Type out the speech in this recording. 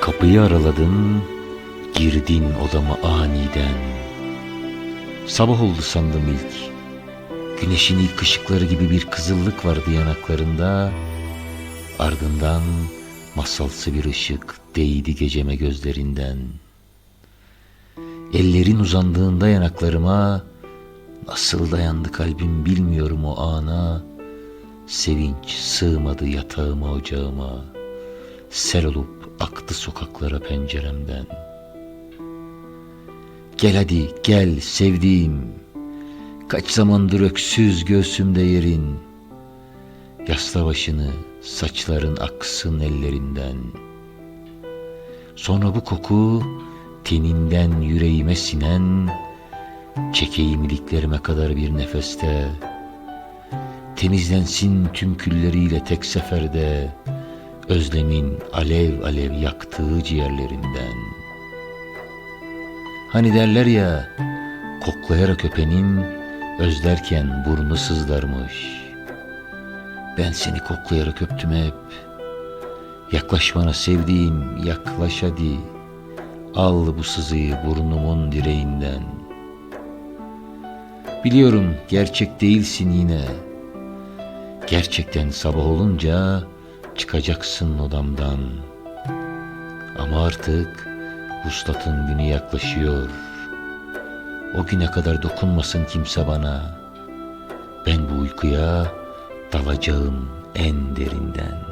Kapıyı araladın, girdin odama aniden. Sabah oldu sandım ilk. Güneşin ilk ışıkları gibi bir kızıllık vardı yanaklarında. Ardından masalsı bir ışık değdi geceme gözlerinden. Ellerin uzandığında yanaklarıma nasıl dayandı kalbim bilmiyorum o ana. Sevinç sığmadı yatağıma ocağıma. Sel olup aktı sokaklara penceremden. Gel hadi gel sevdiğim. Kaç zamandır öksüz göğsümde yerin. Yasla başını saçların aksın ellerinden. Sonra bu koku teninden yüreğime sinen, çekeyim iliklerime kadar bir nefeste. Temizlensin tüm külleriyle tek seferde, özlemin alev alev yaktığı ciğerlerinden. Hani derler ya, koklayarak öpenin, özlerken burnu sızlarmış. Ben seni koklayarak öptüm hep. Yaklaş bana sevdiğim, yaklaş hadi. Al bu sızıyı burnumun direğinden. Biliyorum gerçek değilsin yine. Gerçekten sabah olunca çıkacaksın odamdan. Ama artık vuslatın günü yaklaşıyor. O güne kadar dokunmasın kimse bana. Ben bu uykuya dalacağım en derinden.''